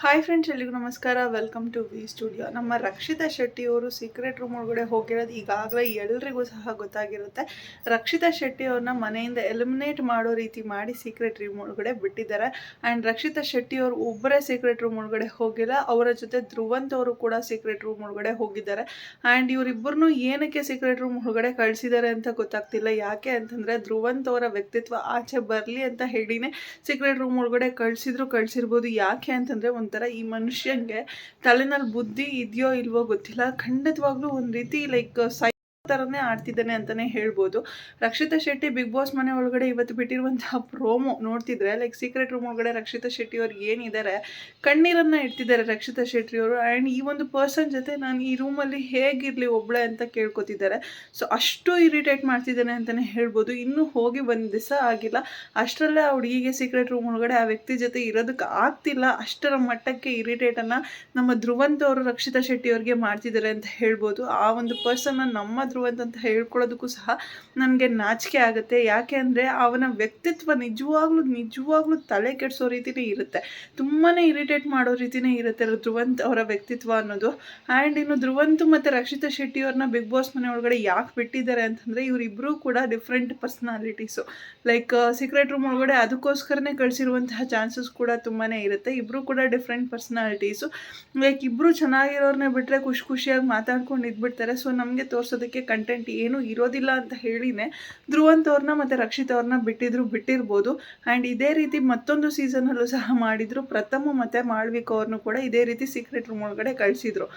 Hi friends ಎಲ್ಲಿಗೂ ನಮಸ್ಕಾರ. Welcome to V studio ನಮ್ಮ ರಕ್ಷಿತಾ ಶೆಟ್ಟಿ ಅವರು ಸೀಕ್ರೆಟ್ ರೂಮ್ ಒಳಗಡೆ ಹೋಗಿರೋದು ಈಗಾಗಲೇ ಎಲ್ರಿಗೂ ಸಹ ಗೊತ್ತಾಗಿರುತ್ತೆ. ರಕ್ಷಿತಾ ಶೆಟ್ಟಿ ಅವ್ರನ್ನ ಮನೆಯಿಂದ ಎಲಿಮಿನೇಟ್ ಮಾಡೋ ರೀತಿ ಮಾಡಿ ಸೀಕ್ರೆಟ್ ರೂಮ್ ಒಳಗಡೆ ಬಿಟ್ಟಿದ್ದಾರೆ. ಆ್ಯಂಡ್ ರಕ್ಷಿತಾ ಶೆಟ್ಟಿ ಅವರು ಒಬ್ಬರೇ ಸೀಕ್ರೆಟ್ ರೂಮ್ ಒಳಗಡೆ ಹೋಗಿಲ್ಲ, ಅವರ ಜೊತೆ ಧ್ರುವಂತ್ ಅವರು ಕೂಡ ಸೀಕ್ರೆಟ್ ರೂಮ್ ಒಳಗಡೆ ಹೋಗಿದ್ದಾರೆ. ಆ್ಯಂಡ್ ಇವರಿಬ್ಬರನ್ನೂ ಏನಕ್ಕೆ ಸೀಕ್ರೆಟ್ ರೂಮ್ ಒಳಗಡೆ ಕಳಿಸಿದ್ದಾರೆ ಅಂತ ಗೊತ್ತಾಗ್ತಿಲ್ಲ. ಯಾಕೆ ಅಂತಂದರೆ ಧ್ರುವಂತ್ ಅವರ ವ್ಯಕ್ತಿತ್ವ ಆಚೆ ಬರಲಿ ಅಂತ ಹೇಳಿನೇ ಸೀಕ್ರೆಟ್ ರೂಮ್ ಒಳಗಡೆ ಕಳಿಸಿದ್ರು ಕಳಿಸಿರ್ಬೋದು. ಯಾಕೆ ಅಂತಂದರೆ ಒಂಥರ ಈ ಮನುಷ್ಯಂಗೆ ತಲೆನಲ್ಲಿ ಬುದ್ಧಿ ಇದೆಯೋ ಇಲ್ವೋ ಗೊತ್ತಿಲ್ಲ. ಖಂಡಿತವಾಗ್ಲೂ ಒಂದು ರೀತಿ ಲೈಕ್ ಸೈ ಥರನೇ ಆಡ್ತಿದ್ದಾನೆ ಅಂತಲೇ ಹೇಳ್ಬೋದು. ರಕ್ಷಿತಾ ಶೆಟ್ಟಿ ಬಿಗ್ ಬಾಸ್ ಮನೆ ಒಳಗಡೆ ಇವತ್ತು ಬಿಟ್ಟಿರುವಂತಹ ಪ್ರೋಮೋ ನೋಡ್ತಿದ್ರೆ ಲೈಕ್ ಸೀಕ್ರೆಟ್ ರೂಮ್ ಒಳಗಡೆ ರಕ್ಷಿತಾ ಶೆಟ್ಟಿ ಅವ್ರು ಏನಿದ್ದಾರೆ ಕಣ್ಣೀರನ್ನ ಇಡ್ತಿದ್ದಾರೆ ರಕ್ಷಿತಾ ಶೆಟ್ಟಿ ಅವರು. ಆ್ಯಂಡ್ ಈ ಒಂದು ಪರ್ಸನ್ ಜೊತೆ ನಾನು ಈ ರೂಮಲ್ಲಿ ಹೇಗಿರಲಿ ಒಬ್ಳೆ ಅಂತ ಕೇಳ್ಕೊತಿದ್ದಾರೆ. ಸೊ ಅಷ್ಟು ಇರಿಟೇಟ್ ಮಾಡ್ತಿದ್ದಾನೆ ಅಂತಲೇ ಹೇಳ್ಬೋದು. ಇನ್ನೂ ಹೋಗಿ ಒಂದು ದಿವಸ ಆಗಿಲ್ಲ. ಅಷ್ಟರಲ್ಲೇ ಆ ಹುಡುಗಿಗೆ ಸೀಕ್ರೆಟ್ ರೂಮ್ ಒಳಗಡೆ ಆ ವ್ಯಕ್ತಿ ಜೊತೆ ಇರೋದಕ್ಕೆ ಆಗ್ತಿಲ್ಲ. ಅಷ್ಟರ ಮಟ್ಟಕ್ಕೆ ಇರಿಟೇಟನ್ನು ನಮ್ಮ ಧ್ರುವಂತ ಅವರು ರಕ್ಷಿತಾ ಶೆಟ್ಟಿ ಅವ್ರಿಗೆ ಮಾಡ್ತಿದ್ದಾರೆ ಅಂತ ಹೇಳ್ಬೋದು. ಆ ಒಂದು ಪರ್ಸನ್ನ ನಮ್ಮ ಧ್ರುವಂತ್ ಅಂತ ಹೇಳ್ಕೊಳ್ಳೋದಕ್ಕೂ ಸಹ ನನಗೆ ನಾಚಿಕೆ ಆಗುತ್ತೆ. ಯಾಕೆ ಅಂದರೆ ಅವನ ವ್ಯಕ್ತಿತ್ವ ನಿಜವಾಗ್ಲೂ ನಿಜವಾಗ್ಲೂ ತಲೆ ಕೆಡಿಸೋ ರೀತಿನೇ ಇರುತ್ತೆ. ತುಂಬಾ ಇರಿಟೇಟ್ ಮಾಡೋ ರೀತಿನೇ ಇರುತ್ತೆ ಧ್ರುವಂತ್ ಅವರ ವ್ಯಕ್ತಿತ್ವ ಅನ್ನೋದು. ಆ್ಯಂಡ್ ಇನ್ನು ಧ್ರುವಂತ್ ಮತ್ತು ರಕ್ಷಿತಾ ಶೆಟ್ಟಿ ಅವ್ರನ್ನ ಬಿಗ್ ಬಾಸ್ ಮನೆ ಒಳಗಡೆ ಯಾಕೆ ಬಿಟ್ಟಿದ್ದಾರೆ ಅಂತಂದರೆ ಇವರಿಬ್ಬರೂ ಕೂಡ different personalities like secret room ಒಳಗಡೆ ಅದಕ್ಕೋಸ್ಕರನೇ ಕಳಿಸಿರುವಂತಹ ಚಾನ್ಸಸ್ ಕೂಡ ತುಂಬಾ ಇರುತ್ತೆ. ಇಬ್ಬರು ಕೂಡ ಡಿಫ್ರೆಂಟ್ ಪರ್ಸ್ನಾಲಿಟೀಸು ಲೈಕ್ ಇಬ್ಬರು ಚೆನ್ನಾಗಿರೋರನ್ನ ಬಿಟ್ಟರೆ ಖುಷಿ ಖುಷಿಯಾಗಿ ಮಾತಾಡ್ಕೊಂಡು ಇದ್ಬಿಡ್ತಾರೆ. ಸೊ ನಮಗೆ ತೋರಿಸೋದಕ್ಕೆ ಕಂಟೆಂಟ್ ಏನೂ ಇರೋದಿಲ್ಲ ಅಂತ ಹೇಳಿನೇ, ಧ್ರುವಂತ್ ಅವ್ರನ್ನ ಮತ್ತು ರಕ್ಷಿತ್ ಅವ್ರನ್ನ ಬಿಟ್ಟಿದ್ರು ಬಿಟ್ಟಿರ್ಬೋದು. ಆ್ಯಂಡ್ ಇದೇ ರೀತಿ ಮತ್ತೊಂದು ಸೀಸನಲ್ಲೂ ಸಹ ಮಾಡಿದ್ರು. ಪ್ರಥಮ ಮತ್ತು ಮಾಳ್ವಿಕ ಅವ್ರನ್ನೂ ಕೂಡ ಇದೇ ರೀತಿ ಸೀಕ್ರೆಟ್ ರೂಮ್ ಒಳಗಡೆ ಕಳಿಸಿದ್ರು.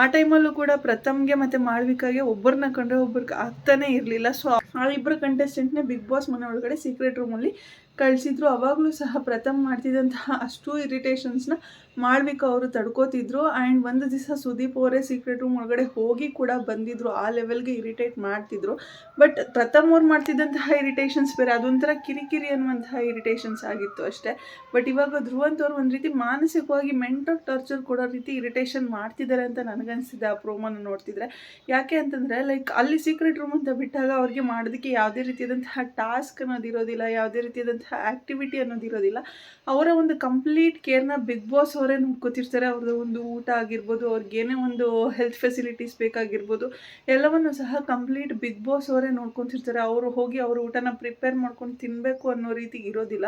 ಆ ಟೈಮಲ್ಲೂ ಕೂಡ ಪ್ರಥಮ್ಗೆ ಮತ್ತು ಮಾಳ್ವಿಕಾಗೆ ಒಬ್ಬರನ್ನ ಕಂಡ್ರೆ ಒಬ್ಬರಿಗೆ ಆಗ್ತಾನೇ ಇರಲಿಲ್ಲ. ಸೊ ಆ ಇಬ್ಬರು ಕಂಟೆಸ್ಟೆಂಟ್ನೇ ಬಿಗ್ ಬಾಸ್ ಮನೆ ಒಳಗಡೆ ಸೀಕ್ರೆಟ್ ರೂಮಲ್ಲಿ ಕಳಿಸಿದ್ರು, ಅವಾಗಲೂ ಸಹ ಪ್ರಥಮ್ ಮಾಡ್ತಿದ್ದಂತಹ ಅಷ್ಟು ಇರಿಟೇಷನ್ಸ್ನ ಮಾಳ್ವಿಕ ಅವರು ತಡ್ಕೋತಿದ್ರು. ಆ್ಯಂಡ್ ಒಂದು ದಿವಸ ಸುದೀಪ್ ಅವರೇ ಸೀಕ್ರೆಟ್ ರೂಮ್ ಒಳಗಡೆ ಹೋಗಿ ಕೂಡ ಬಂದಿದ್ರು, ಆ ಲೆವೆಲ್ಗೆ ಇರಿಟೇಟ್ ಮಾಡ್ತಿದ್ರು. ಬಟ್ ಪ್ರಥಮ್ ಅವ್ರು ಮಾಡ್ತಿದ್ದಂತಹ ಇರಿಟೇಷನ್ಸ್ ಬೇರೆ, ಅದೊಂಥರ ಕಿರಿಕಿರಿ ಅನ್ನುವಂತಹ ಇರಿಟೇಷನ್ಸ್ ಆಗಿತ್ತು ಅಷ್ಟೇ. ಬಟ್ ಇವಾಗ ಧ್ರುವಂತ್ ಅವ್ರು ಒಂದು ರೀತಿ ಮಾನಸಿಕವಾಗಿ ಮೆಂಟಲ್ ಟಾರ್ಚರ್ ಕೊಡೋ ರೀತಿ ಇರಿಟೇಷನ್ ಮಾಡ್ತಿದ್ದಾರೆ ಅಂತ ನನಗನ್ಸಿದೆ ಆ ಪ್ರೋಮೋನ ನೋಡ್ತಿದ್ರೆ. ಯಾಕೆ ಅಂತಂದರೆ ಲೈಕ್ ಅಲ್ಲಿ ಸೀಕ್ರೆಟ್ ರೂಮ್ ಅಂತ ಬಿಟ್ಟಾಗ ಅವ್ರಿಗೆ ಮಾಡೋದಕ್ಕೆ ಯಾವುದೇ ರೀತಿಯಾದಂತಹ ಟಾಸ್ಕ್ ಅನ್ನೋದಿರೋದಿಲ್ಲ, ಯಾವುದೇ ರೀತಿಯಾದಂತಹ ಆ್ಯಕ್ಟಿವಿಟಿ ಅನ್ನೋದಿರೋದಿಲ್ಲ ಅವರ ಒಂದು ಕಂಪ್ಲೀಟ್ ಕೇರ್ನ ಬಿಗ್ ಬಾಸ್ ಅವರೇ ನೋಡ್ಕೋತಿರ್ತಾರೆ. ಅವ್ರದ್ದು ಒಂದು ಊಟ ಆಗಿರ್ಬೋದು ಅವ್ರಿಗೇನೇ ಒಂದು ಹೆಲ್ತ್ ಫೆಸಿಲಿಟೀಸ್ ಬೇಕಾಗಿರ್ಬೋದು, ಎಲ್ಲವನ್ನು ಸಹ ಕಂಪ್ಲೀಟ್ ಬಿಗ್ ಬಾಸ್ ಅವರೇ ನೋಡ್ಕೊತಿರ್ತಾರೆ. ಅವರು ಹೋಗಿ ಅವ್ರ ಊಟನ ಪ್ರಿಪೇರ್ ಮಾಡ್ಕೊಂಡು ತಿನ್ನಬೇಕು ಅನ್ನೋ ರೀತಿ ಇರೋದಿಲ್ಲ.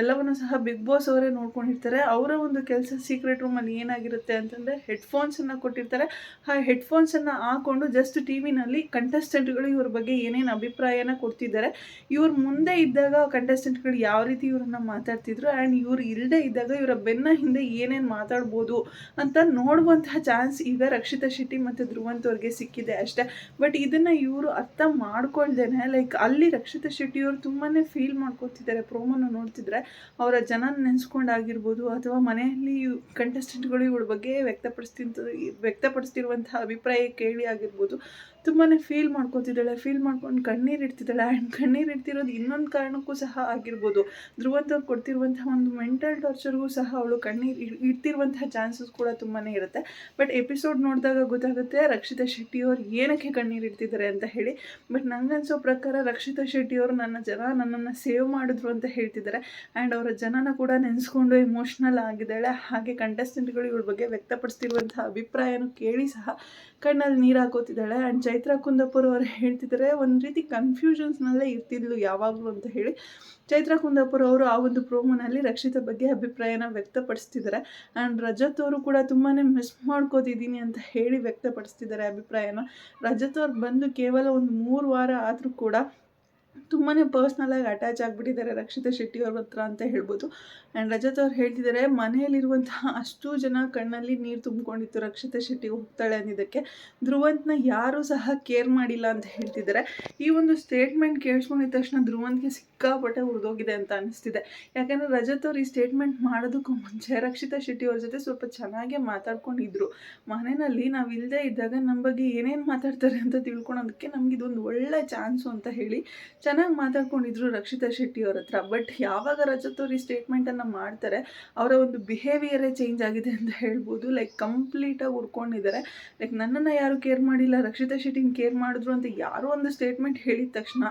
ಎಲ್ಲವನ್ನು ಸಹ ಬಿಗ್ ಬಾಸ್ ಅವರೇ ನೋಡ್ಕೊಂಡಿರ್ತಾರೆ. ಅವರ ಒಂದು ಕೆಲಸ ಸೀಕ್ರೆಟ್ ರೂಮಲ್ಲಿ ಏನಾಗಿರುತ್ತೆ ಅಂತಂದರೆ ಹೆಡ್ಫೋನ್ಸನ್ನು ಕೊಟ್ಟಿರ್ತಾರೆ. ಆ ಹೆಡ್ಫೋನ್ಸನ್ನು ಹಾಕೊಂಡು ಜಸ್ಟ್ ಟಿ ವಿನಲ್ಲಿ ಕಂಟೆಸ್ಟೆಂಟ್ಗಳು ಇವ್ರ ಬಗ್ಗೆ ಏನೇನು ಅಭಿಪ್ರಾಯನ ಕೊಡ್ತಿದ್ದಾರೆ, ಇವ್ರ ಮುಂದೆ ಇದ್ದಾಗ ಕಂಟೆಸ್ಟೆಂಟ್ಗಳು ಯಾವ ರೀತಿ ಇವ್ರನ್ನ ಮಾತಾಡ್ತಿದ್ರು ಆ್ಯಂಡ್ ಇವ್ರು ಇಲ್ಲದೆ ಇದ್ದಾಗ ಇವರ ಬೆನ್ನ ಹಿಂದೆ ಏನೇನು ಮಾತಾಡ್ಬೋದು ಅಂತ ನೋಡುವಂತಹ ಚಾನ್ಸ್ ಈಗ ರಕ್ಷಿತಾ ಶೆಟ್ಟಿ ಮತ್ತು ಧ್ರುವಂತ್ ಅವ್ರಿಗೆ ಸಿಕ್ಕಿದೆ ಅಷ್ಟೇ. ಬಟ್ ಇದನ್ನು ಇವರು ಅರ್ಥ ಮಾಡ್ಕೊಳ್ದೇನೆ ಲೈಕ್ ಅಲ್ಲಿ ರಕ್ಷಿತಾ ಶೆಟ್ಟಿಯವರು ತುಂಬಾ ಫೀಲ್ ಮಾಡ್ಕೊತಿದ್ದಾರೆ ಪ್ರೋಮೋನ ನೋಡ್ತಿದ್ರೆ ಅವರ ಜನ ನೆನೆಸ್ಕೊಂಡಾಗಿರ್ಬೋದು ಅಥವಾ ಮನೆಯಲ್ಲಿ ಕಂಟೆಸ್ಟೆಂಟ್ಗಳು ಇವಳ ಬಗ್ಗೆ ವ್ಯಕ್ತಪಡಿಸ್ತಿಂತ ವ್ಯಕ್ತಪಡಿಸ್ತಿರುವಂತಹ ಅಭಿಪ್ರಾಯ ಕೇಳಿ ಆಗಿರ್ಬೋದು. ತುಂಬಾ ಫೀಲ್ ಮಾಡ್ಕೊತಿದ್ದಾಳೆ ಫೀಲ್ ಮಾಡ್ಕೊಂಡು ಕಣ್ಣೀರು ಇಡ್ತಿದ್ದಾಳೆ. ಆ್ಯಂಡ್ ಕಣ್ಣೀರು ಇಡ್ತಿರೋದು ಇನ್ನೊಂದು ಕಾರಣಕ್ಕೂ ಸಹ ಆಗಿರ್ಬೋದು. ಧ್ರುವಂತ ಕೊಡ್ತಿರುವಂತಹ ಒಂದು ಮೆಂಟಲ್ ಟಾರ್ಚರ್ಗೂ ಸಹ ಅವಳು ಕಣ್ಣೀರು ಇಡ್ತಿರುವಂತಹ ಚಾನ್ಸಸ್ ಕೂಡ ತುಂಬಾ ಇರುತ್ತೆ. ಬಟ್ ಎಪಿಸೋಡ್ ನೋಡಿದಾಗ ಗೊತ್ತಾಗುತ್ತೆ ರಕ್ಷಿತಾ ಶೆಟ್ಟಿಯವರು ಏನಕ್ಕೆ ಕಣ್ಣೀರು ಇಡ್ತಿದ್ದಾರೆ ಅಂತ ಹೇಳಿ. ಬಟ್ ನನಗನ್ಸೋ ಪ್ರಕಾರ ರಕ್ಷಿತಾ ಶೆಟ್ಟಿಯವರು ನನ್ನ ಜನ ನನ್ನನ್ನು ಸೇವ್ ಮಾಡಿದ್ರು ಅಂತ ಹೇಳ್ತಿದ್ದಾರೆ. ಆ್ಯಂಡ್ ಅವರ ಜನನ ಕೂಡ ನೆನೆಸ್ಕೊಂಡು ಎಮೋಷ್ನಲ್ ಆಗಿದ್ದಾಳೆ. ಹಾಗೆ ಕಂಟೆಸ್ಟೆಂಟ್ಗಳು ಇವಳ ಬಗ್ಗೆ ವ್ಯಕ್ತಪಡಿಸ್ತಿರುವಂತಹ ಅಭಿಪ್ರಾಯನೂ ಕೇಳಿ ಸಹ ಕಣ್ಣಲ್ಲಿ ನೀರು ಹಾಕೋತಿದ್ದಾಳೆ. ಆ್ಯಂಡ್ ಚೈತ್ರ ಕುಂದಾಪುರ ಅವರು ಹೇಳ್ತಿದ್ದಾರೆ ಒಂದು ರೀತಿ ಕನ್ಫ್ಯೂಷನ್ಸ್ನಲ್ಲೇ ಇರ್ತಿದ್ಲು ಯಾವಾಗಲೂ ಅಂತ ಹೇಳಿ. ಚೈತ್ರ ಕುಂದಾಪುರ ಅವರು ಆ ಒಂದು ಪ್ರೋಮೋನಲ್ಲಿ ರಕ್ಷಿತ ಬಗ್ಗೆ ಅಭಿಪ್ರಾಯನ ವ್ಯಕ್ತಪಡಿಸ್ತಿದ್ದಾರೆ ಆ್ಯಂಡ್ ರಜತ್ ಅವರು ಕೂಡ ತುಂಬಾ ಮಿಸ್ ಮಾಡ್ಕೋತಿದ್ದೀನಿ ಅಂತ ಹೇಳಿ ವ್ಯಕ್ತಪಡಿಸ್ತಿದ್ದಾರೆ ಅಭಿಪ್ರಾಯನ. ರಜತ್ ಅವ್ರು ಬಂದು ಕೇವಲ ಒಂದು ಮೂರು ವಾರ ಆದರೂ ಕೂಡ ತುಂಬಾ ಪರ್ಸ್ನಲಾಗಿ ಅಟ್ಯಾಚ್ ಆಗಿಬಿಟ್ಟಿದ್ದಾರೆ ರಕ್ಷಿತಾ ಶೆಟ್ಟಿ ಅವ್ರ ಹತ್ರ ಅಂತ ಹೇಳ್ಬೋದು. ಆ್ಯಂಡ್ ರಜತ್ ಅವ್ರು ಹೇಳ್ತಿದ್ದಾರೆ, ಮನೆಯಲ್ಲಿರುವಂತಹ ಅಷ್ಟು ಜನ ಕಣ್ಣಲ್ಲಿ ನೀರು ತುಂಬಿಕೊಂಡಿತ್ತು ರಕ್ಷಿತಾ ಶೆಟ್ಟಿ ಹೋಗ್ತಾಳೆ ಅನ್ನೋದಕ್ಕೆ. ಧ್ರುವಂತ್ನ ಯಾರೂ ಸಹ ಕೇರ್ ಮಾಡಿಲ್ಲ ಅಂತ ಹೇಳ್ತಿದ್ದಾರೆ. ಈ ಒಂದು ಸ್ಟೇಟ್ಮೆಂಟ್ ಕೇಳಿಸ್ಕೊಂಡಿದ ತಕ್ಷಣ ಧ್ರುವಂತ್ಗೆ ಸಿಕ್ಕಾಪಟ್ಟೆ ಉರಿದೋಗಿದೆ ಅಂತ ಅನಿಸ್ತಿದೆ. ಯಾಕಂದರೆ ರಜತ್ ಅವ್ರು ಈ ಸ್ಟೇಟ್ಮೆಂಟ್ ಮಾಡೋದಕ್ಕೂ ಮುಂಚೆ ರಕ್ಷಿತಾ ಶೆಟ್ಟಿ ಅವ್ರ ಜೊತೆ ಸ್ವಲ್ಪ ಚೆನ್ನಾಗೇ ಮಾತಾಡ್ಕೊಂಡಿದ್ರು. ಮನೆಯಲ್ಲಿ ನಾವು ಇಲ್ಲದೆ ಇದ್ದಾಗ ನಮ್ಮ ಬಗ್ಗೆ ಏನೇನು ಮಾತಾಡ್ತಾರೆ ಅಂತ ತಿಳ್ಕೊಳೋದಕ್ಕೆ ನಮಗಿದೊಂದು ಒಳ್ಳೆ ಚಾನ್ಸು ಅಂತ ಹೇಳಿ ಚೆನ್ನಾಗಿ ಮಾತಾಡ್ಕೊಂಡಿದ್ರು ರಕ್ಷಿತಾ ಶೆಟ್ಟಿ ಅವ್ರ ಹತ್ರ. ಬಟ್ ಯಾವಾಗ ರಜತ್ ಈ ಸ್ಟೇಟ್ಮೆಂಟನ್ನು ಮಾಡ್ತಾರೆ, ಅವರ ಒಂದು ಬಿಹೇವಿಯರೇ ಚೇಂಜ್ ಆಗಿದೆ ಅಂತ ಹೇಳ್ಬೋದು. ಲೈಕ್ ಕಂಪ್ಲೀಟಾಗಿ ಉರ್ಕೊಂಡಿದ್ದಾರೆ ಲೈಕ್ ನನ್ನನ್ನು ಯಾರು ಕೇರ್ ಮಾಡಿಲ್ಲ, ರಕ್ಷಿತಾ ಶೆಟ್ಟಿನ ಕೇರ್ ಮಾಡಿದ್ರು ಅಂತ ಯಾರೋ ಒಂದು ಸ್ಟೇಟ್ಮೆಂಟ್ ಹೇಳಿದ ತಕ್ಷಣ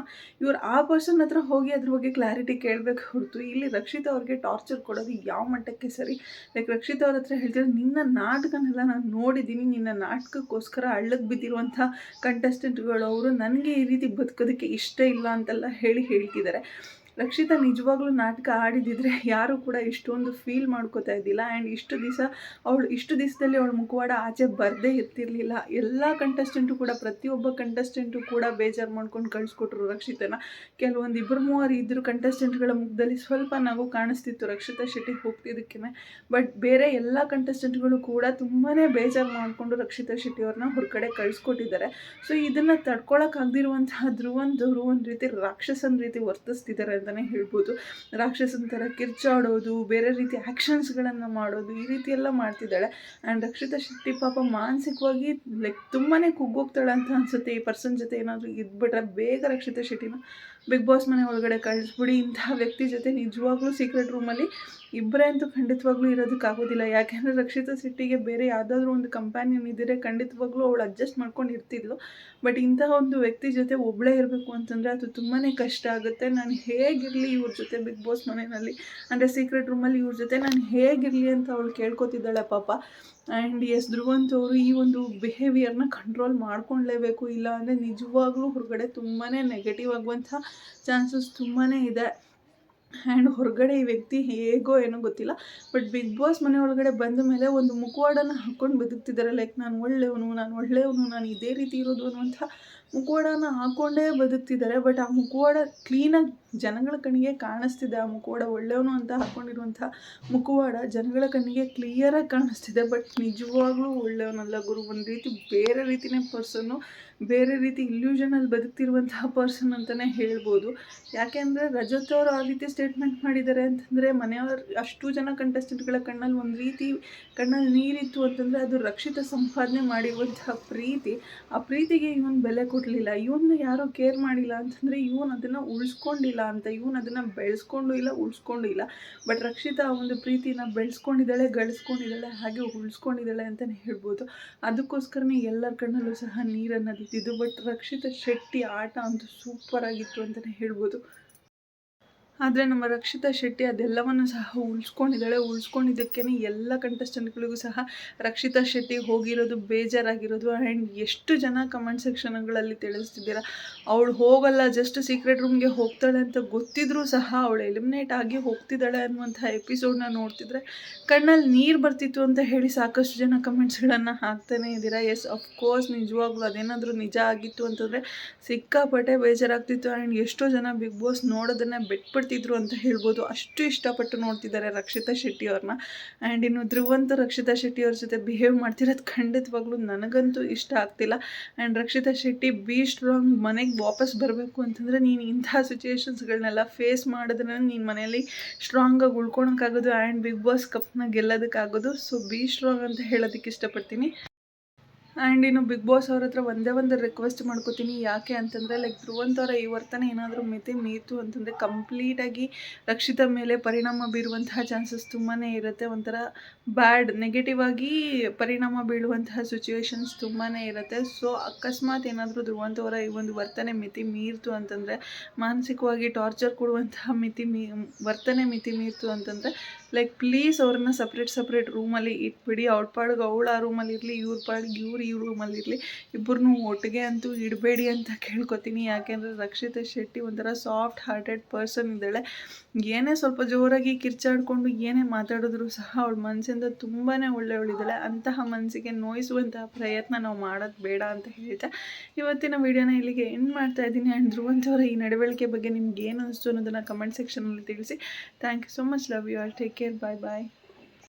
ಇವ್ರು ಆ ಪರ್ಸನ್ ಹತ್ರ ಹೋಗಿ ಅದ್ರ ಬಗ್ಗೆ ಕ್ಲಾರಿಟಿ ಕೇಳಬೇಕು ಹೊರತು. ಇಲ್ಲಿ ರಕ್ಷಿತಾ ಅವ್ರಿಗೆ ಟಾರ್ಚರ್ ಕೊಡೋದು ಯಾವ ಮಟ್ಟಕ್ಕೆ ಸರಿ? ಲೈಕ್ ರಕ್ಷಿತಾ ಅವ್ರ ಹತ್ರ ಹೇಳ್ತಾರೆ ನಿನ್ನ ನಾಟಕನೆಲ್ಲ ನಾನು ನೋಡಿದ್ದೀನಿ, ನಿನ್ನ ನಾಟಕಕ್ಕೋಸ್ಕರ ಹಳ್ಳಕ್ಕೆ ಬಿದ್ದಿರುವಂಥ ಕಂಟೆಸ್ಟೆಂಟ್ಗಳು ಅವರು ನನಗೆ ಈ ರೀತಿ ಬದುಕೋದಕ್ಕೆ ಇಷ್ಟ ಇಲ್ಲ ಅಂತೆಲ್ಲ ಹೇಳಿ ಹೇಳ್ತಿದ್ದಾರೆ. ರಕ್ಷಿತಾ ನಿಜವಾಗ್ಲೂ ನಾಟಕ ಆಡಿದಿದ್ರೆ ಯಾರು ಕೂಡ ಇಷ್ಟೊಂದು ಫೀಲ್ ಮಾಡ್ಕೋತಾ ಇದ್ದಿಲ್ಲ. ಆ್ಯಂಡ್ ಇಷ್ಟು ದಿವಸ ಅವಳು ಇಷ್ಟು ದಿವಸದಲ್ಲಿ ಅವಳು ಮುಖವಾಡ ಆಚೆ ಬರದೇ ಇರ್ತಿರ್ಲಿಲ್ಲ. ಎಲ್ಲ ಕಂಟೆಸ್ಟೆಂಟು ಕೂಡ, ಪ್ರತಿಯೊಬ್ಬ ಕಂಟೆಸ್ಟೆಂಟು ಕೂಡ ಬೇಜಾರು ಮಾಡ್ಕೊಂಡು ಕಳಿಸ್ಕೊಟ್ರು ರಕ್ಷಿತನ. ಕೆಲವೊಂದು ಇಬ್ಬರು ಮೂವರು ಇದ್ದರು ಕಂಟೆಸ್ಟೆಂಟ್ಗಳ ಮುಖದಲ್ಲಿ ಸ್ವಲ್ಪ ನಗು ಕಾಣಿಸ್ತಿತ್ತು ರಕ್ಷಿತಾ ಶೆಟ್ಟಿ ಹೋಗ್ತಿದ್ದಕ್ಕೆ ಬಟ್ ಬೇರೆ ಎಲ್ಲ ಕಂಟೆಸ್ಟೆಂಟ್ಗಳು ಕೂಡ ತುಂಬಾ ಬೇಜಾರು ಮಾಡಿಕೊಂಡು ರಕ್ಷಿತಾ ಶೆಟ್ಟಿ ಅವ್ರನ್ನ ಹೊರಗಡೆ ಕಳಿಸ್ಕೊಟ್ಟಿದ್ದಾರೆ. ಸೊ ಇದನ್ನು ತಡ್ಕೊಳಕ್ಕಾಗದಿರುವಂತಹ ಧ್ರುವಂತವರು ಒಂದು ರೀತಿ, ರಾಕ್ಷಸನ ರೀತಿ ವರ್ತಿಸ್ತಿದ್ದಾರೆ ಅಂತಲೇ ಹೇಳ್ಬೋದು. ರಾಕ್ಷಸನ ಥರ ಕಿರ್ಚಾಡೋದು, ಬೇರೆ ರೀತಿ ಆ್ಯಕ್ಷನ್ಸ್ಗಳನ್ನು ಮಾಡೋದು, ಈ ರೀತಿ ಎಲ್ಲ ಮಾಡ್ತಿದ್ದಾಳೆ. ಆ್ಯಂಡ್ ರಕ್ಷಿತಾ ಶೆಟ್ಟಿ ಪಾಪ ಮಾನಸಿಕವಾಗಿ ಲೈಕ್ ತುಂಬಾ ಕುಗ್ಗೋಗ್ತಾಳೆ ಅಂತ ಅನಿಸುತ್ತೆ. ಈ ಪರ್ಸನ್ ಜೊತೆ ಏನಾದರೂ ಇದ್ಬಿಟ್ರೆ ಬೇಗ ರಕ್ಷಿತಾ ಶೆಟ್ಟಿನ ಬಿಗ್ ಬಾಸ್ ಮನೆ ಒಳಗಡೆ ಕಳಿಸ್ಬಿಡಿ ಇಂತಹ ವ್ಯಕ್ತಿ ಜೊತೆ ನಿಜವಾಗ್ಲೂ ಸೀಕ್ರೆಟ್ ರೂಮಲ್ಲಿ ಇಬ್ಬರೇ ಅಂತೂ ಖಂಡಿತವಾಗ್ಲೂ ಇರೋದಕ್ಕಾಗೋದಿಲ್ಲ ಯಾಕೆಂದರೆ ರಕ್ಷಿತಾ ಸಿಟ್ಟಿಗೆ ಬೇರೆ ಯಾವುದಾದ್ರೂ ಒಂದು ಕಂಪ್ಯಾನಿಯನ್ ಇದ್ದರೆ ಖಂಡಿತವಾಗ್ಲೂ ಅವಳು ಅಡ್ಜಸ್ಟ್ ಮಾಡ್ಕೊಂಡು ಇರ್ತಿದ್ಲು. ಬಟ್ ಇಂತಹ ಒಂದು ವ್ಯಕ್ತಿ ಜೊತೆ ಒಬ್ಬಳೇ ಇರಬೇಕು ಅಂತಂದರೆ ಅದು ತುಂಬಾ ಕಷ್ಟ ಆಗುತ್ತೆ. ನಾನು ಹೇಗಿರಲಿ ಇವ್ರ ಜೊತೆ ಬಿಗ್ ಬಾಸ್ ಮನೆಯಲ್ಲಿ? ಅಂದರೆ ಸೀಕ್ರೆಟ್ ರೂಮಲ್ಲಿ ಇವ್ರ ಜೊತೆ ನಾನು ಹೇಗಿರಲಿ ಅಂತ ಅವಳು ಕೇಳ್ಕೊತಿದ್ದಾಳೆ ಪಾಪ. ಆ್ಯಂಡ್ ಎಸ್ ಧ್ರುವಂತ್ ಅವರು ಈ ಒಂದು ಬಿಹೇವಿಯರ್ನ ಕಂಟ್ರೋಲ್ ಮಾಡ್ಕೊಳ್ಲೇಬೇಕು. ಇಲ್ಲ ಅಂದರೆ ನಿಜವಾಗ್ಲೂ ಹೊರಗಡೆ ತುಂಬಾ ನೆಗೆಟಿವ್ ಆಗುವಂಥ ಚಾನ್ಸಸ್ ತುಂಬಾ ಇದೆ. ಆ್ಯಂಡ್ ಹೊರಗಡೆ ಈ ವ್ಯಕ್ತಿ ಹೇಗೋ ಏನೋ ಗೊತ್ತಿಲ್ಲ. ಬಟ್ ಬಿಗ್ ಬಾಸ್ ಮನೆ ಒಳಗಡೆ ಬಂದ ಮೇಲೆ ಒಂದು ಮುಖವಾಡನ ಹಾಕ್ಕೊಂಡು ಬದುಕ್ತಿದ್ದಾರೆ ಲೈಕ್ ನಾನು ಒಳ್ಳೆಯವನು ನಾನು ಒಳ್ಳೆಯವನು, ನಾನು ಇದೇ ರೀತಿ ಇರೋದು ಅನ್ನುವಂಥ ಮುಖವಾಡನ ಹಾಕ್ಕೊಂಡೇ ಬದುಕ್ತಿದ್ದಾರೆ. ಬಟ್ ಆ ಮುಖವಾಡ ಕ್ಲೀನಾಗಿ ಜನಗಳ ಕಣ್ಣಿಗೆ ಕಾಣಿಸ್ತಿದೆ. ಆ ಮುಖವಾಡ ಒಳ್ಳೆಯವನು ಅಂತ ಹಾಕ್ಕೊಂಡಿರುವಂಥ ಮುಖವಾಡ ಜನಗಳ ಕಣ್ಣಿಗೆ ಕ್ಲಿಯರಾಗಿ ಕಾಣಿಸ್ತಿದೆ. ಬಟ್ ನಿಜವಾಗ್ಲೂ ಒಳ್ಳೆಯವನಲ್ಲ ಗುರು. ಒಂದು ರೀತಿ ಬೇರೆ ರೀತಿಯೇ ಪರ್ಸನ್ನು ಬೇರೆ ರೀತಿ ಇಲ್ಯೂಷನಲ್ಲಿ ಬದುಕ್ತಿರುವಂತಹ ಪರ್ಸನ್ ಅಂತಲೇ ಹೇಳ್ಬೋದು. ಯಾಕೆಂದರೆ ರಜತ್ ಅವರು ಆ ರೀತಿ ಸ್ಟೇಟ್ಮೆಂಟ್ ಮಾಡಿದ್ದಾರೆ ಅಂತಂದರೆ ಮನೆಯವರು ಅಷ್ಟು ಜನ ಕಂಟೆಸ್ಟೆಂಟ್ಗಳ ಕಣ್ಣಲ್ಲಿ ಒಂದು ರೀತಿ ಕಣ್ಣಲ್ಲಿ ನೀರಿತ್ತು ಅಂತಂದರೆ ಅದು ರಕ್ಷಿತ ಸಂಪಾದನೆ ಮಾಡಿರುವಂತಹ ಪ್ರೀತಿ. ಆ ಪ್ರೀತಿಗೆ ಇವನು ಬೆಲೆ ಕೊಡಲಿಲ್ಲ ಇವನ್ನ ಯಾರೋ ಕೇರ್ ಮಾಡಿಲ್ಲ ಅಂತಂದರೆ ಇವನು ಅದನ್ನು ಉಳಿಸ್ಕೊಂಡಿಲ್ಲ ಅಂತ, ಇವನು ಅದನ್ನು ಬೆಳೆಸ್ಕೊಂಡು ಇಲ್ಲ ಉಳಿಸ್ಕೊಂಡು ಇಲ್ಲ ಬಟ್ ರಕ್ಷಿತಾ ಒಂದು ಪ್ರೀತಿನ ಬೆಳೆಸ್ಕೊಂಡಿದ್ದಾಳೆ, ಗಳಿಸ್ಕೊಂಡಿದ್ದಾಳೆ, ಹಾಗೆ ಉಳಿಸ್ಕೊಂಡಿದ್ದಾಳೆ ಅಂತಲೇ ಹೇಳ್ಬೋದು. ಅದಕ್ಕೋಸ್ಕರನೇ ಎಲ್ಲರ ಕಣ್ಣಲ್ಲೂ ಸಹ ನೀರನ್ನು ಬಿದ್ದಿದ್ದು ಬಟ್ ರಕ್ಷಿತ ಶೆಟ್ಟಿ ಆಟ ಅಂತೂ ಸೂಪರ್ ಆಗಿತ್ತು ಅಂತಲೇ ಹೇಳ್ಬೋದು. ಆದರೆ ನಮ್ಮ ರಕ್ಷಿತಾ ಶೆಟ್ಟಿ ಅದೆಲ್ಲವನ್ನು ಸಹ ಉಳಿಸ್ಕೊಂಡಿದ್ದಾಳೆ. ಉಳಿಸ್ಕೊಂಡಿದ್ದಕ್ಕೇ ಎಲ್ಲ ಕಂಟೆಸ್ಟೆಂಟ್ಗಳಿಗೂ ಸಹ ರಕ್ಷಿತಾ ಶೆಟ್ಟಿ ಹೋಗಿರೋದು ಬೇಜಾರಾಗಿರೋದು. ಆ್ಯಂಡ್ ಎಷ್ಟು ಜನ ಕಮೆಂಟ್ ಸೆಕ್ಷನ್ಗಳಲ್ಲಿ ತಿಳಿಸ್ತಿದ್ದೀರಾ? ಅವಳು ಹೋಗಲ್ಲ ಜಸ್ಟ್ ಸೀಕ್ರೆಟ್ ರೂಮ್ಗೆ ಹೋಗ್ತಾಳೆ ಅಂತ ಗೊತ್ತಿದ್ರೂ ಸಹ ಅವಳು ಎಲಿಮಿನೇಟ್ ಆಗಿ ಹೋಗ್ತಿದ್ದಾಳೆ ಅನ್ನುವಂಥ ಎಪಿಸೋಡ್ನ ನೋಡ್ತಿದ್ರೆ ಕಣ್ಣಲ್ಲಿ ನೀರು ಬರ್ತಿತ್ತು ಅಂತ ಹೇಳಿ ಸಾಕಷ್ಟು ಜನ ಕಮೆಂಟ್ಸ್ಗಳನ್ನು ಹಾಕ್ತಾನೇ ಇದ್ದೀರಾ? ಎಸ್ ಅಫ್ಕೋರ್ಸ್ ನಿಜವಾಗ್ಲೂ ಅದೇನಾದರೂ ನಿಜ ಆಗಿತ್ತು ಅಂತಂದರೆ ಸಿಕ್ಕಾಪಟ್ಟೆ ಬೇಜಾರಾಗ್ತಿತ್ತು. ಆ್ಯಂಡ್ ಎಷ್ಟೋ ಜನ ಬಿಗ್ ಬಾಸ್ ನೋಡೋದನ್ನು ಬಿಟ್ಬಿಟ್ಟು ಮಾಡ್ತಿದ್ರು ಅಂತ ಹೇಳ್ಬೋದು. ಅಷ್ಟು ಇಷ್ಟಪಟ್ಟು ನೋಡ್ತಿದ್ದಾರೆ ರಕ್ಷಿತಾ ಶೆಟ್ಟಿ ಅವ್ರನ್ನ ಆ್ಯಂಡ್ ಇನ್ನು ಧ್ರುವಂತ, ರಕ್ಷಿತಾ ಶೆಟ್ಟಿ ಅವ್ರ ಜೊತೆ ಬಿಹೇವ್ ಮಾಡ್ತಿರೋದು ಖಂಡಿತವಾಗ್ಲೂ ನನಗಂತೂ ಇಷ್ಟ ಆಗ್ತಿಲ್ಲ. And Rakshitha Shetty be strong ಮನೆಗೆ ವಾಪಸ್ ಬರಬೇಕು ಅಂತಂದರೆ ನೀನು ಇಂಥ ಸಿಚುಯೇಷನ್ಸ್ಗಳನ್ನೆಲ್ಲ ಫೇಸ್ ಮಾಡಿದ್ರೆ ನೀನು ಮನೆಯಲ್ಲಿ ಸ್ಟ್ರಾಂಗಾಗಿ ಉಳ್ಕೊಳಕ್ಕಾಗೋದು ಆ್ಯಂಡ್ ಬಿಗ್ ಬಾಸ್ ಕಪ್ನ ಗೆಲ್ಲೋದಕ್ಕಾಗೋದು. ಸೊ ಬಿ ಸ್ಟ್ರಾಂಗ್ ಅಂತ ಹೇಳೋದಕ್ಕೆ ಇಷ್ಟಪಡ್ತೀನಿ. ಆ್ಯಂಡ್ ಇನ್ನು ಬಿಗ್ ಬಾಸ್ ಅವ್ರ ಹತ್ರ ಒಂದೇ ಒಂದು ರಿಕ್ವೆಸ್ಟ್ ಮಾಡ್ಕೋತೀನಿ. ಯಾಕೆ ಅಂತಂದರೆ ಲೈಕ್ ಧ್ರುವಂತವರ ಈ ವರ್ತನೆ ಏನಾದರೂ ಮಿತಿ ಮೀತು ಅಂತಂದರೆ ಕಂಪ್ಲೀಟಾಗಿ ರಕ್ಷಿತ ಮೇಲೆ ಪರಿಣಾಮ ಬೀರುವಂತಹ ಚಾನ್ಸಸ್ ತುಂಬಾ ಇರುತ್ತೆ. ಒಂಥರ ಬ್ಯಾಡ್ ನೆಗೆಟಿವ್ ಆಗಿ ಪರಿಣಾಮ ಬೀಳುವಂತಹ ಸಿಚುವೇಶನ್ಸ್ ತುಂಬಾ ಇರುತ್ತೆ. ಸೊ ಅಕಸ್ಮಾತ್ ಏನಾದರೂ ಧ್ರುವಂತವರ ಈ ಒಂದು ವರ್ತನೆ ಮಿತಿ ಮೀರ್ತು ಅಂತಂದರೆ, ಮಾನಸಿಕವಾಗಿ ಟಾರ್ಚರ್ ಕೊಡುವಂತಹ ಮಿತಿ ಮೀ, ವರ್ತನೆ ಮಿತಿ ಮೀರ್ತು ಅಂತಂದರೆ ಲೈಕ್ ಪ್ಲೀಸ್ ಅವ್ರನ್ನ ಸಪ್ರೇಟ್ ಸಪ್ರೇಟ್ ರೂಮಲ್ಲಿ ಇಟ್ಬಿಡಿ. ಅವ್ಳ ಪಾಡ್ಗೆ ಅವಳು ಆ ರೂಮಲ್ಲಿ ಇರಲಿ, ಇವ್ರ ಪಾಡ್ಗೆ ಇವ್ರು ಈ ರೂಮಲ್ಲಿ ಇರಲಿ ಇಬ್ಬರನ್ನೂ ಒಟ್ಟಿಗೆ ಅಂತೂ ಇಡಬೇಡಿ ಅಂತ ಕೇಳ್ಕೊತೀನಿ. ಯಾಕೆಂದರೆ ರಕ್ಷಿತಾ ಶೆಟ್ಟಿ ಒಂಥರ ಸಾಫ್ಟ್ ಹಾರ್ಟೆಡ್ ಪರ್ಸನ್ ಇದ್ದಾಳೆ. ಏನೇ ಸ್ವಲ್ಪ ಜೋರಾಗಿ ಕಿರ್ಚಾಡಿಕೊಂಡು ಏನೇ ಮಾತಾಡಿದ್ರು ಸಹ ಅವಳ ಮನಸ್ಸಿಂದ ತುಂಬಾ ಒಳ್ಳೆಯವಳಿದ್ದಾಳೆ. ಅಂತಹ ಮನಸ್ಸಿಗೆ ನೋಯಿಸುವಂತಹ ಪ್ರಯತ್ನ ನಾವು ಮಾಡೋದು ಬೇಡ ಅಂತ ಹೇಳ್ತಾ ಇವತ್ತಿನ ವಿಡಿಯೋನ ಇಲ್ಲಿಗೆ ಎಂಡ್ ಮಾಡ್ತಾ ಇದ್ದೀನಿ. ಆ್ಯಂಡ್ ಧ್ರುವಂತವರ ಈ ನಡವಳಿಕೆ ಬಗ್ಗೆ ನಿಮ್ಗೆ ಏನು ಅನಿಸ್ತು ಅನ್ನೋದನ್ನು ಕಮೆಂಟ್ ಸೆಕ್ಷನಲ್ಲಿ ತಿಳಿಸಿ. Thank you so much love you all take care bye bye